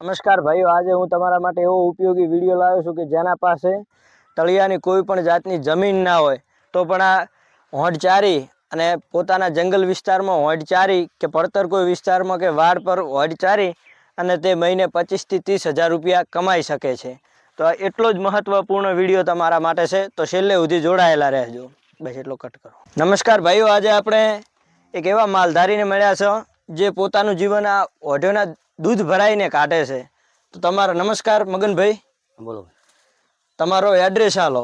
નમસ્કાર ભાઈઓ, આજે હું તમારા માટે એવો ઉપયોગી વીડિયો લાવ્યો છું કે જેના પાસે તળિયાની કોઈ પણ જાતની જમીન ના હોય, તો પણ આ હોંટ ચારી અને પોતાના જંગલ વિસ્તારમાં હોંટ ચારી કે પડતર કોઈ વિસ્તારમાં કે વાડ પર હોંટ ચારી અને તે મહિને પચીસથી ત્રીસ હજાર રૂપિયા કમાઈ શકે છે. તો આ એટલો જ મહત્ત્વપૂર્ણ વીડિયો તમારા માટે છે, તો છેલ્લે સુધી જોડાયેલા રહેજો. બસ એટલો કટ કરો. નમસ્કાર ભાઈઓ, આજે આપણે એક એવા માલધારીને મળ્યા છે જે પોતાનું જીવન આ ઓઢોના દૂધ ભરાઈને કાઢે છે તો તમારો નમસ્કાર મગનભાઈ. બોલો. તમારો એડ્રેસ આલો.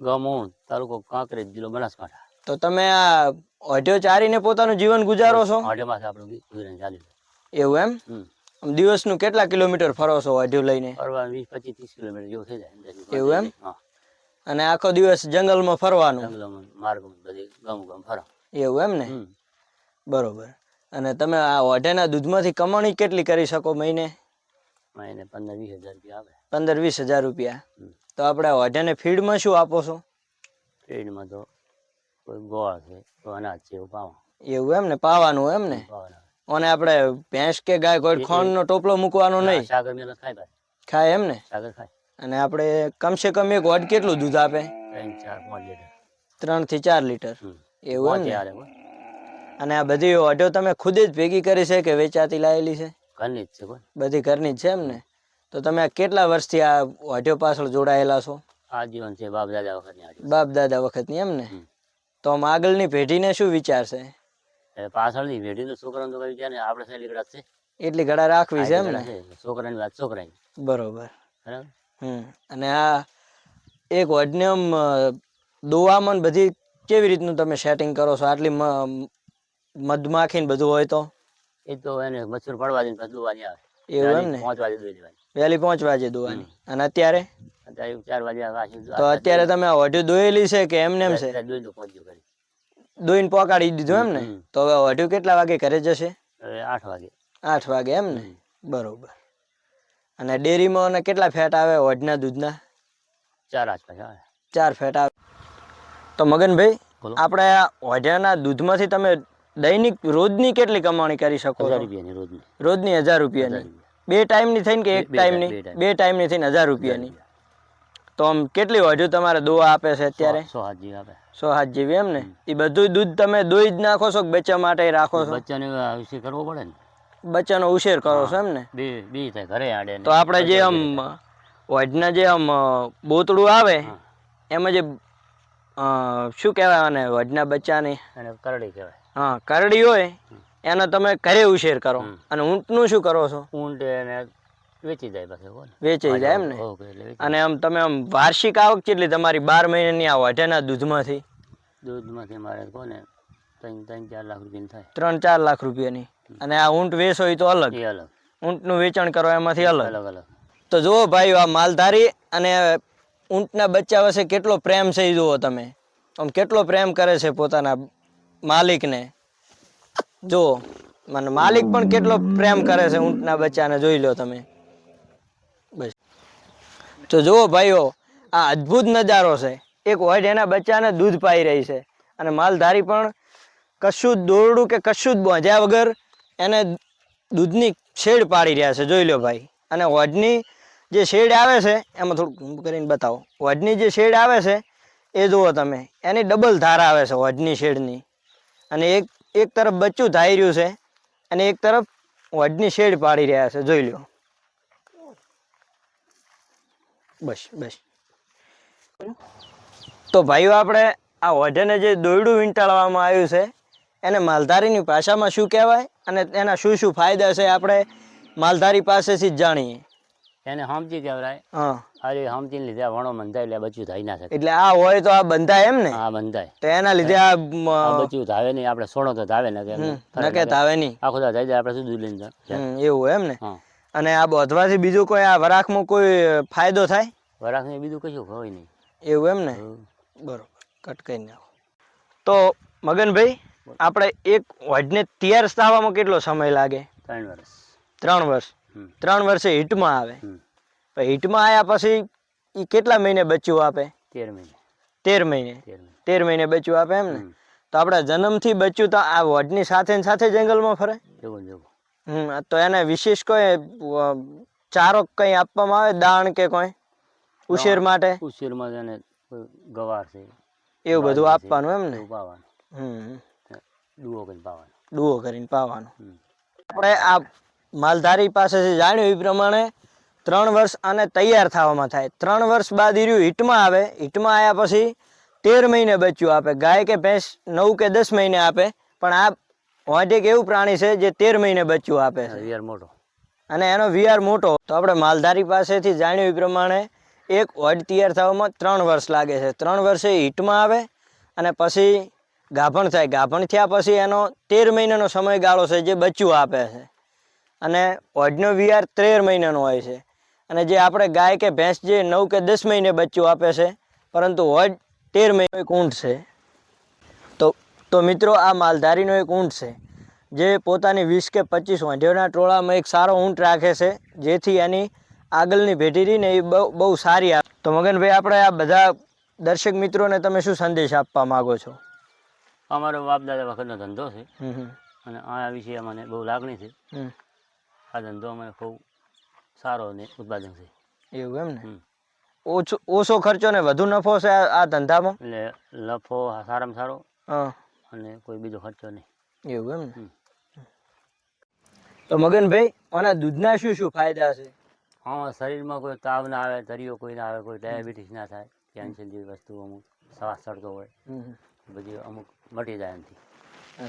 ગમોણ તાલુકો કાંકરેજ જિલ્લો બનાસકાંઠા. તો તમે આ ઓઢો ચારીને પોતાનું જીવન ગુજારો છો? આઠેમાં આપણું ગુજરાન ચાલી એવું એમ? દિવસનું કેટલા કિલોમીટર ફરો છો ઓઢો લઈને? ફરવા વીસ પચીસ ત્રીસ કિલોમીટર જેવું થઈ જાય એવું એમ? અને આખો દિવસ જંગલમાં ફરવાનું? જંગલમાં માર્ગ બધી ગામ ગામ ફરો. એવું એમ ને? બરોબર. અને તમે આ ઓઢેના દૂધમાંથી કમાણી કેટલી કરી શકો મહિને? મહિને પંદર વીસ હજાર રૂપિયા આવે. પંદર વીસ હજાર રૂપિયા. તો આપણે ઓઢેને ફીડમાં શું આપો છો? ફીડમાં તો કોઈ ગોળ છે કોઈ અનાજ છે એવું પાવા. એવું એમ ને? પાવાનું એમ ને? અને આપણે ભેંસ કે ગાય કોઈ ખોણનો ટોપલો મૂકવાનો નહીં? સાગર મેલા ખાય ખાય એમ ને? સાગર ખાય. અને આપણે કમસે કમ એક ઓઢ કેટલું દૂધ આપે? ત્રણ ચાર પાંચ લીટર. ત્રણથી ચાર લીટર. એવું એમ ને. અને આ બધી ઓઢો તમે ખુદ જ ભેગી કરી છે કે વેચાતી લાવેલી છે? ઘરની જ છે બધી ઘરની જ છે એમ ને? તો તમે આ કેટલા વર્ષથી આ ઓઢો પાછળ જોડાયેલા છો? આ જીવન છે બાપ દાદા વખતની બાપ દાદા વખતની એમ ને? તો આમ આગળની પેઢીને શું વિચાર છે? પાછળની પેઢી તો છોકરાને તો છે ને આપણે છે ગળા છે. એટલી ગળા રાખવી છે એમ ને? છોકરાની વાત છોકરાની. બરોબર. બરાબર? હમ. અને આ એક વડનેમ દોવામાં બધી કેવી રીતનું તમે સેટિંગ કરો છો? આટલી મધમાખી ને બધું હોય તો? એ તો એને મચ્છર પડવા દે પછી દોવાની આવે. એવું એમ ને? પાંચ વાગે દોઈ દેવાની. વહેલી પાંચ વાગે દોવાની. અને અત્યારે? અત્યારે ચાર વાગે આવે તો અત્યારે તમે હોટ્યું દોયેલી છે કે એમને એમ છે? દોઈ પહોંચ્યું કરી દોઈને પોકાડી દીધું એમ ને તો હવે હોટ્યું કેટલા વાગે ઘરે જશે? આઠ વાગે. આઠ વાગે એમ ને? બરોબર. અને ડેરીમાં અને કેટલા ફેટ આવે વઢના દૂધના? ચાર આસપાસ આવે. ચાર ફેટ આવે. તો મગનભાઈ આપણે આ દૂધમાંથી તમે દૈનિક રોજની કેટલી કમાણી કરી શકો હજાર રૂપિયાની રોજની. રોજની હજાર રૂપિયાની. બે ટાઈમની થઈને કે એક ટાઈમની? ટાઈમ, બે ટાઈમ. બે ટાઈમની થઈને હજાર રૂપિયાની. તો આમ કેટલી હજુ તમારે દોવા આપે છે અત્યારે? સો હાથ જેવી આપે. સો હાથ જેવી એમ ને? એ બધું દૂધ તમે દોઈ જ નાખો છો કે બચ્ચા માટે રાખો છો? બચ્ચાને ઉછેર કરવો પડે ને? બચ્ચાનો ઉછેર કરો છો એમ ને? બે બે થાય ઘરે આડે તો આપણે જે આમ વઢના જે આમ બોતડું આવે એમાં જે શું કહેવાય આને? વઢના બચ્ચાની? કરડી કહેવાય. હા કરડી હોય એનો તમે ઘરે ઉછેર કરો. અને ઊંટનું શું કરો છો? ઊંટ એને વેચી જાય પાછું વેચી જાય એમ ને? અને આમ તમે આમ વાર્ષિક આવક કેટલી તમારી બાર મહિનાની આવો અઢાના દૂધમાંથી? દૂધમાંથી મારે કોને ત્રણ ત્રણ ચાર લાખ રૂપિયાની થાય. ત્રણ ચાર લાખ રૂપિયાની. અને આ ઊંટ વેચો એ તો અલગ. અલગ. ઊંટનું વેચાણ કરો એમાંથી અલગ. અલગ અલગ. તો જુઓ ભાઈ આ માલધારી અને ઊંટના બચ્ચા વચ્ચે કેટલો પ્રેમ છે એ જુઓ તમે. આમ કેટલો પ્રેમ કરે છે પોતાના માલિકને. જુઓ મને માલિક પણ કેટલો પ્રેમ કરે છે ઊંટના બચ્ચાને જોઈ લો તમે. બસ. તો જુઓ ભાઈઓ, આ અદ્ભુત નજારો છે. એક હોય એના બચ્ચાને દૂધ પાઈ રહી છે. અને માલધારી પણ કશું જ દોરડું કે કશું જ બાંધ્યા વગર એને દૂધની શેડ પાડી રહ્યા છે. જોઈ લો ભાઈ. અને વડની જે શેડ આવે છે, એમાં ઝૂમ કરીને બતાવો. વડની જે શેડ આવે છે, એ જુઓ તમે. એની ડબલ ધાર આવે છે વડની શેડની. અને એક એક તરફ બચ્ચું ધાઈ રહ્યું છે અને એક તરફ વડની શેડ પાડી રહ્યા છે, જોઈ લો બસ બસ. તો ભાઈઓ, આપણે આ વઢને જે દોરડું વીંટાળવામાં આવ્યું છે, એને માલધારીની ભાષામાં શું કહેવાય અને એના શું શું ફાયદા છે, આપણે માલધારી પાસેથી જ જાણીએ. એને સમજી કેવરાય? હા. અરે સમજી લીધે વણો બંધાય એટલે બચ્યું થાય ના શકે. એટલે આ હોય તો આ બંધાય એમ ને? હા બંધાય. તો એના લીધે આ બચ્યું ધાવે નહીં આપણે સોણો તો ધાવે ને કે તાવે નહીં. આખો દા જાય આપણે શું દૂધ લઈને? એવું એમ ને? અને આ બોધવાથી બીજું કોઈ આ વરાખમાં કોઈ ફાયદો થાય? વરાખ ને બીજું કશું હોય નહીં. એવું એમ ને? બરોબર કટ કરી નાખો. તો મગનભાઈ આપણે એક વડને તૈયાર થવામાં કેટલો સમય લાગે? ત્રણ વર્ષ. ત્રણ વર્ષ. ત્રણ વર્ષે હિટમાં આવે. હિટમાં આવ્યા પછી એ કેટલા મહિને બચ્યું આપે? તેર મહિને. તેર મહિને. તેર મહિને. બચ્યું આપે એમ ને. તો આપણા જન્મથી બચ્યું તો આ વડની સાથે સાથે જંગલમાં ફરે? હમ તો એને વિશેષ કોઈ ચારો કઈ આપવામાં આવે? દાણ કે કોઈ? ઉછેર માટે? ઉછેરમાં છે ગવાર છે. એવું બધું આપવાનું એમ ને? પાવાનું. હમ. ડુઓ કરીને પાવાનું. ડુઓ કરીને પાવાનું. આપણે આ માલધારી પાસેથી જાણ્યું એ પ્રમાણે ત્રણ વર્ષ અને તૈયાર થવામાં થાય. ત્રણ વર્ષ બાદ ઈર્યું હીટમાં આવે. હીટમાં આવ્યા પછી તેર મહિને બચ્યું આપે. ગાય કે ભેંસ નવ કે દસ મહિને આપે. પણ આ હોટ એક એવું પ્રાણી છે જે તેર મહિને બચ્યું આપે છે. વિયાર મોટો. અને એનો વીઆર મોટો. તો આપણે માલધારી પાસેથી જાણ્યું એ પ્રમાણે એક વડ તૈયાર થવામાં ત્રણ વર્ષ લાગે છે. ત્રણ વર્ષે હીટમાં આવે અને પછી ગાભણ થાય. ગાભણ થયા પછી એનો તેર મહિનાનો સમયગાળો છે જે બચ્ચું આપે છે. અને વઢનો વીઆર તેર મહિનાનો હોય છે. અને જે આપણે ગાય કે ભેંસ જે નવ કે દસ મહિને બચ્ચું આપે છે પરંતુ હોડ તેર મહિનો એક ઊંટ છે. તો તો મિત્રો આ માલધારીનો એક ઊંટ છે જે પોતાની વીસ કે પચીસ વાંઢીઓના ટોળામાં એક સારો ઊંટ રાખે છે જેથી એની આગળની ભેટી રહીને એ બહુ બહુ સારી આવે. તો મગનભાઈ આપણે આ બધા દર્શક મિત્રોને તમે શું સંદેશ આપવા માગો છો? અમારો બાપ દાદા વખતનો ધંધો છે. અને આ વિશે મને બહુ લાગણી છે. આ ધંધો અમે ખૂબ સારો અને ઉત્પાદન છે. એવું એમ ને? ઓછો ઓછો ખર્ચો ને વધુ નફો છે આ ધંધામાં? એટલે નફો સારામાં સારો હા. અને કોઈ બીજો ખર્ચો નહીં. એવું એમ ને? તો મગનભાઈ આના દૂધના શું શું ફાયદા છે? હા શરીરમાં કોઈ તાવ ના આવે તરીઓ કોઈ ના આવે કોઈ ડાયાબિટીસ ના થાય કેન્સર જેવી વસ્તુ અમુક શ્વાસ ચડતો હોય. બધી અમુક મટી જાય એનાથી.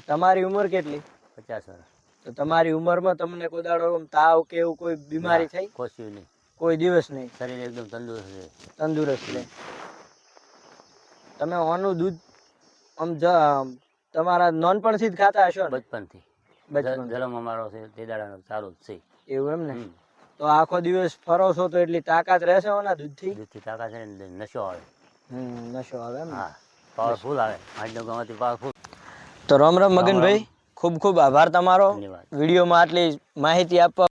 તમારી ઉંમર કેટલી? પચાસ વર્ષ. તો તમારી ઉંમરમાં તમને કોઈ દાડો તાવ કે એવું કોઈ બીમારી થઈ? કોસ્યું નહીં. કોઈ દિવસ નહીં? શરીર એકદમ તંદુરસ્ત રહે. તંદુરસ્ત રહે. તમે ઓનું દૂધ આમ જ- તમારા નાનપણથી જ ખાતા હશો ને? બચપનથી બચપન જન્મ અમારો છે તે દાડાનો સારો જ છે. એવું એમ ને? તો આખો દિવસ ફરો છો તો એટલી તાકાત રહેશે ઓના દૂધથી? દૂધથી તાકાત રહે નશો આવે. હમ નશો આવે એમ હા પાવરફુલ આવે. આજનો ગવાથી પાવરફુલ તો રામ રામ મગનભાઈ. ખૂબ ખૂબ આભાર તમારો. વિડીયોમાં આટલી માહિતી આપવા